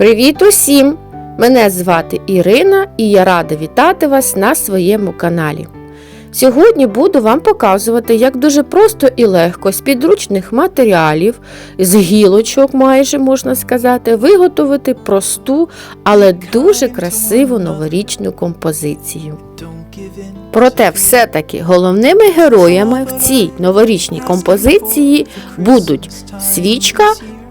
Привіт усім! Мене звати Ірина і я рада вітати вас на своєму каналі. Сьогодні буду вам показувати, як дуже просто і легко з підручних матеріалів, з гілочок, майже можна сказати, виготовити просту, але дуже красиву новорічну композицію. Проте, все-таки головними героями в цій новорічній композиції будуть свічка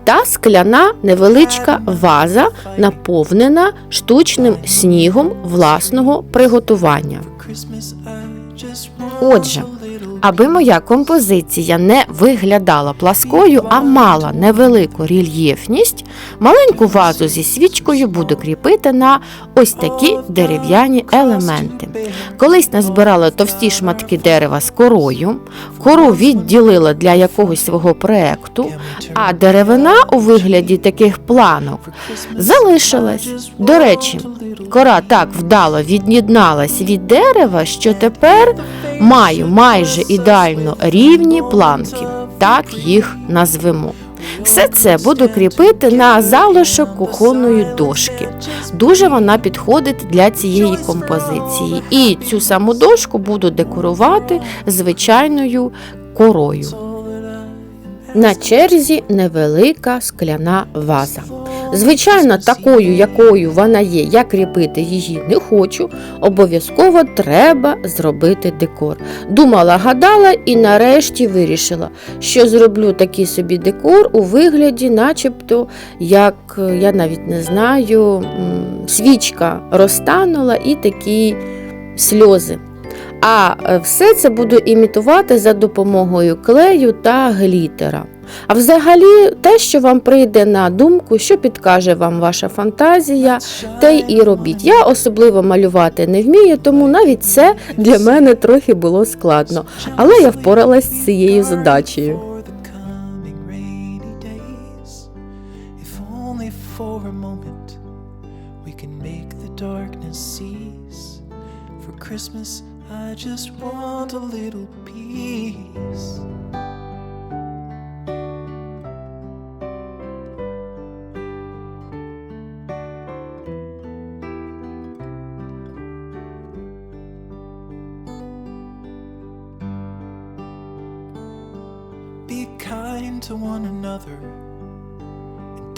та скляна невеличка ваза, наповнена штучним снігом власного приготування. Отже, аби моя композиція не виглядала пласкою, а мала невелику рельєфність, маленьку вазу зі свічкою буду кріпити на ось такі дерев'яні елементи. Колись назбирала товсті шматки дерева з корою, кору відділила для якогось свого проекту, а деревина у вигляді таких планок залишилась. До речі, кора так вдало від'єдналась від дерева, що тепер маю майже ідеально рівні планки. Так їх назвемо. Все це буду кріпити на залишок кухонної дошки. Дуже вона підходить для цієї композиції. І цю саму дошку буду декорувати звичайною корою. На черзі невелика скляна ваза. Звичайно, такою, якою вона є, я кріпити її не хочу. Обов'язково треба зробити декор. Думала, гадала і нарешті вирішила, що зроблю такий собі декор у вигляді, начебто, як я навіть не знаю, свічка розтанула і такі сльози. А е, все це буду імітувати за допомогою клею та глітера. А взагалі, те, що вам прийде на думку, що підкаже вам ваша фантазія, те й робіть. Я особливо малювати не вмію, тому навіть це для мене трохи було складно. Але я впоралась з цією задачею. Christmas, I just want a little peace.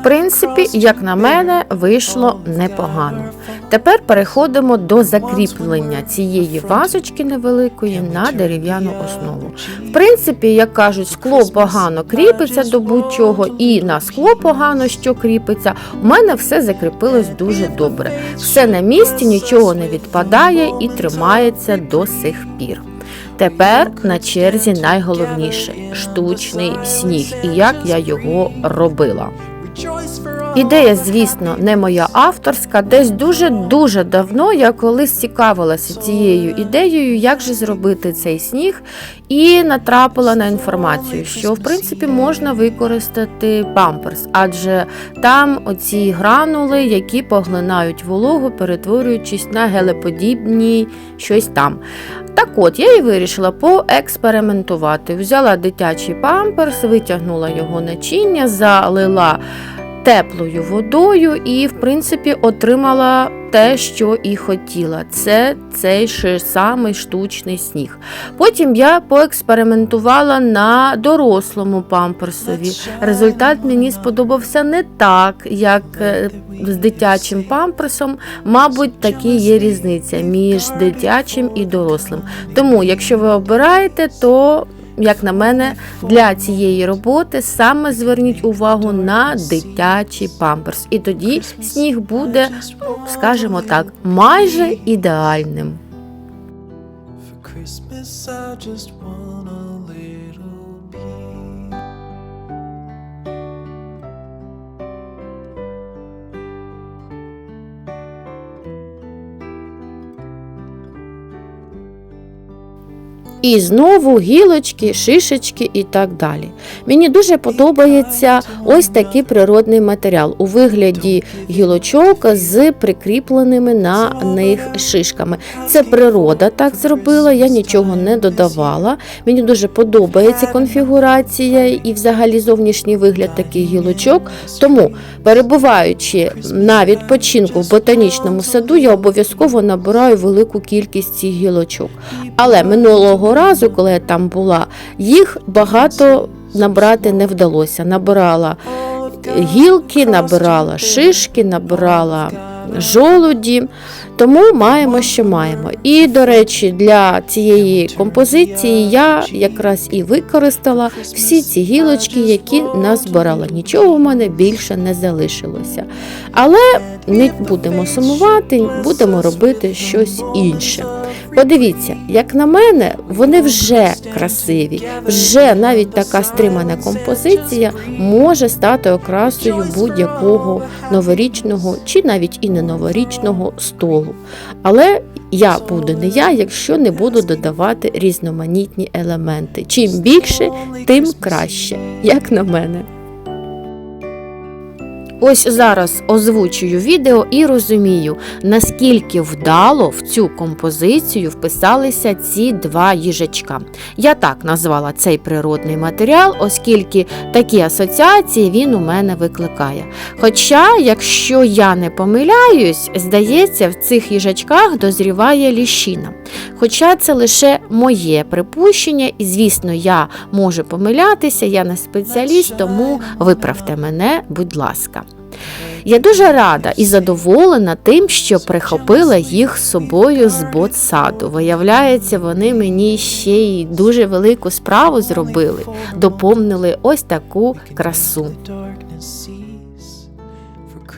В принципі, як на мене, вийшло непогано. Тепер переходимо до закріплення цієї вазочки невеликої на дерев'яну основу. В принципі, як кажуть, скло погано кріпиться до будь-чого, і на скло погано що кріпиться. У мене все закріпилось дуже добре. Все на місці, нічого не відпадає і тримається до сих пір. Тепер на черзі найголовніше штучний сніг і як я його робила. Ідея, звісно, не моя авторська. Десь дуже-дуже давно я колись цікавилася цією ідеєю, як же зробити цей сніг, і натрапила на інформацію, що в принципі можна використати памперс, адже там оці гранули, які поглинають вологу, перетворюючись на гелеподібні щось там. Так от, я і вирішила поекспериментувати. Взяла дитячий памперс, витягнула його начиння, залила теплою водою і, в принципі, отримала те, що і хотіла. Це цей же самий штучний сніг. Потім я поекспериментувала на дорослому памперсові. Результат мені сподобався не так, як е, з дитячим памперсом. Мабуть, такі є різниця між дитячим і дорослим. Тому, якщо ви обираєте, то як на мене, для цієї роботи саме зверніть увагу на дитячий памперс. І тоді сніг буде, ну, скажімо так, майже ідеальним. І знову гілочки, шишечки і так далі. Мені дуже подобається ось такий природний матеріал у вигляді гілочок з прикріпленими на них шишками. Це природа так зробила, я нічого не додавала. Мені дуже подобається конфігурація і взагалі зовнішній вигляд таких гілочок. Тому, перебуваючи на відпочинку в ботанічному саду, я обов'язково набираю велику кількість цих гілочок. Але минулого разу, коли я там була, їх багато набрати не вдалося. Набирала гілки, набирала шишки, набирала жолуді. Тому маємо, що маємо. І, до речі, для цієї композиції я якраз і використала всі ці гілочки, які назбирала. Нічого в мене більше не залишилося. Але не будемо сумувати, будемо робити щось інше. Подивіться, як на мене, вони вже красиві, вже навіть така стримана композиція може стати окрасою будь-якого новорічного чи навіть і не новорічного столу. Але я буду не я, якщо не буду додавати різноманітні елементи. Чим більше, тим краще, як на мене. Ось зараз озвучую відео і розумію, наскільки вдало в цю композицію вписалися ці два їжачка. Я так назвала цей природний матеріал, оскільки такі асоціації він у мене викликає. Хоча, якщо я не помиляюсь, здається, в цих їжачках дозріває ліщина. Хоча це лише моє припущення, і, звісно, я можу помилятися, я не спеціаліст, тому виправте мене, будь ласка. Я дуже рада і задоволена тим, що прихопила їх з собою з ботсаду. Виявляється, вони мені ще й дуже велику справу зробили, доповнили ось таку красу.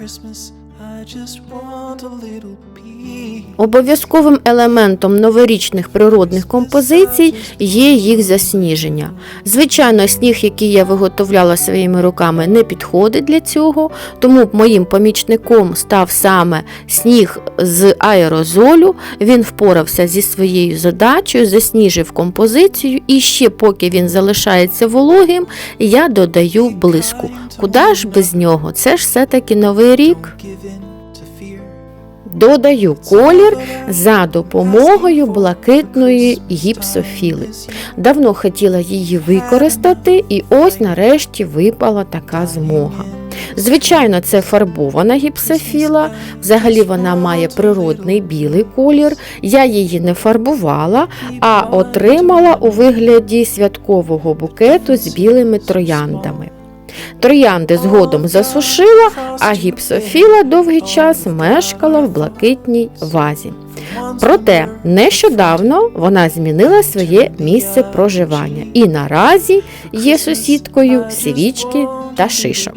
Christmas, Обов'язковим елементом новорічних природних композицій є їх засніження. Звичайно, сніг, який я виготовляла своїми руками, не підходить для цього, тому моїм помічником став саме сніг з аерозолю. Він впорався зі своєю задачею, засніжив композицію, і ще поки він залишається вологим, я додаю блиску. Куди ж без нього? Це ж все-таки новий рік. Додаю колір за допомогою блакитної гіпсофіли. Давно хотіла її використати, і ось нарешті випала така змога. Звичайно, це фарбована гіпсофіла, взагалі вона має природний білий колір. Я її не фарбувала, а отримала у вигляді святкового букету з білими трояндами. Троянди згодом засушила, а гіпсофіла довгий час мешкала в блакитній вазі. Проте нещодавно вона змінила своє місце проживання і наразі є сусідкою свічки та шишок.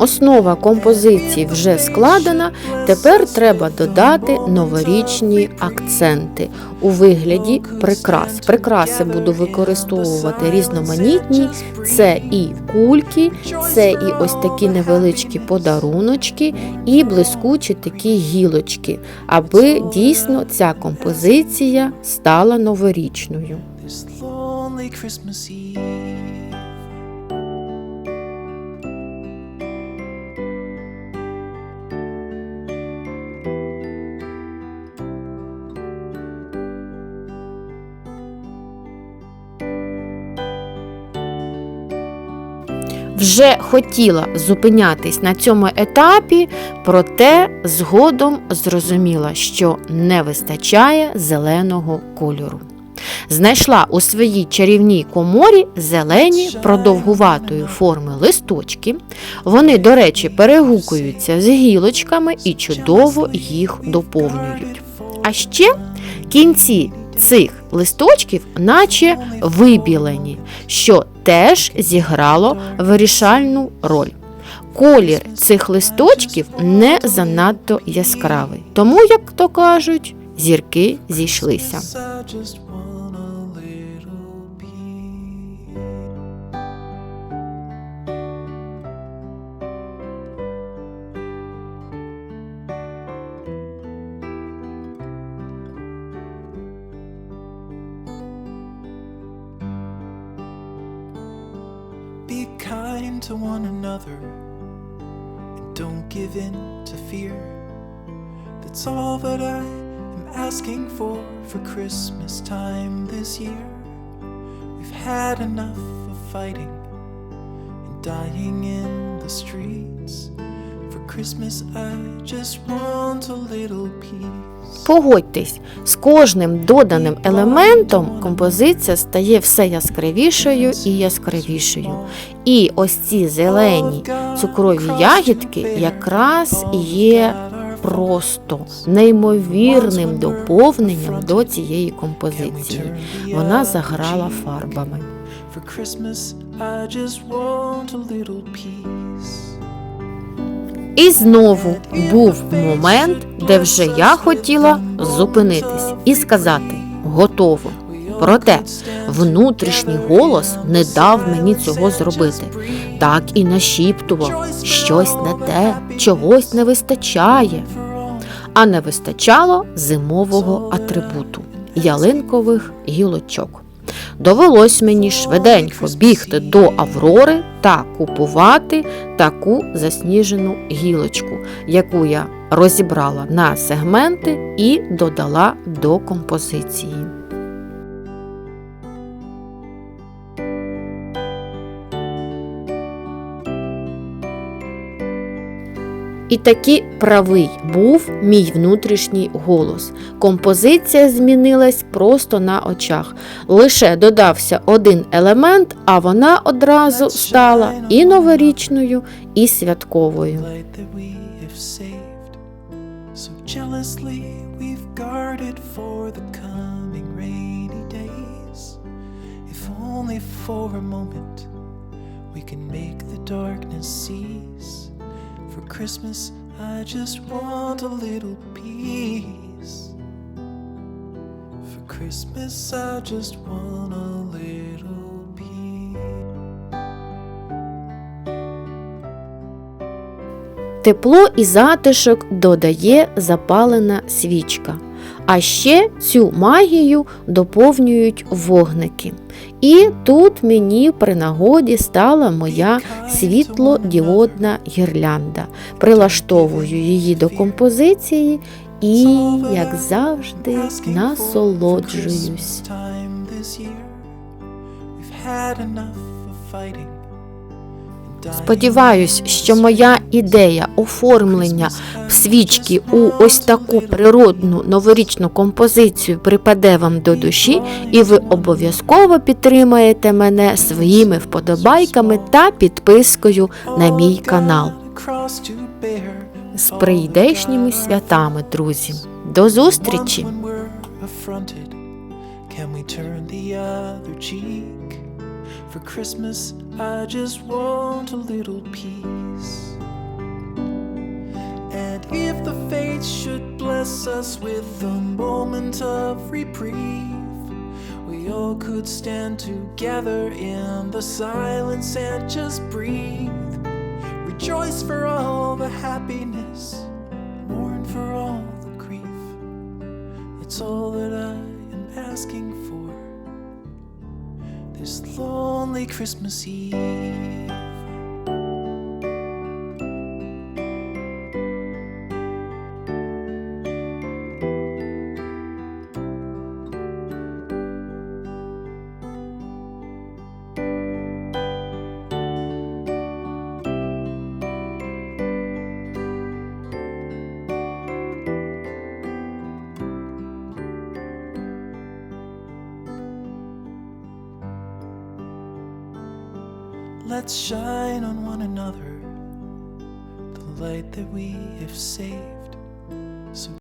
Основа композиції вже складена. Тепер треба додати новорічні акценти у вигляді прикрас. Прикраси буду використовувати різноманітні. Це і кульки, це і ось такі невеличкі подаруночки, і блискучі такі гілочки, аби дійсно ця композиція стала новорічною. Вже хотіла зупинятись на цьому етапі, проте згодом зрозуміла, що не вистачає зеленого кольору. Знайшла у своїй чарівній коморі зелені продовгуватої форми листочки. Вони, до речі, перегукуються з гілочками і чудово їх доповнюють. А ще кінці цих листочків, наче вибілені, що теж зіграло вирішальну роль. Колір цих листочків не занадто яскравий, тому, як то кажуть, зірки зійшлися. Into one another and don't give in to fear. That's all that I am asking for for Christmas time this year. We've had enough of fighting and dying in the streets. Погодьтесь, з кожним доданим елементом композиція стає все яскравішою і яскравішою. І ось ці зелені цукрові ягідки якраз є просто неймовірним доповненням до цієї композиції. Вона заграла фарбами. For Christmas, I just want a little peace. І знову був момент, де вже я хотіла зупинитись і сказати готово. Проте внутрішній голос не дав мені цього зробити. Так і нашіптував щось не те, чогось не вистачає. А не вистачало зимового атрибуту ялинкових гілочок. Довелось мені швиденько бігти до Аврори та купувати таку засніжену гілочку, яку я розібрала на сегменти і додала до композиції. І таки правий був мій внутрішній голос. Композиція змінилась просто на очах. Лише додався один елемент, а вона одразу стала і новорічною, і святковою. for a moment we can make the darkness cease. Christmas, I just want a little peace. For Christmas, I just want a little peace. Тепло і затишок додає запалена свічка. А ще цю магію доповнюють вогники. І тут мені при нагоді стала моя світлодіодна гірлянда. Прилаштовую її до композиції і, як завжди, насолоджуюсь. Сподіваюсь, що моя ідея оформлення свічки у ось таку природну новорічну композицію припаде вам до душі, і ви обов'язково підтримаєте мене своїми вподобайками та підпискою на мій канал. З прийдешніми святами, друзі! До зустрічі! Can? For Christmas, I just want a little peace. And if the fates should bless us with a moment of reprieve, we all could stand together in the silence and just breathe. Rejoice for all the happiness, mourn for all the grief. It's all that I am asking for this lonely Christmas Eve. Let's shine on one another the light that we have saved.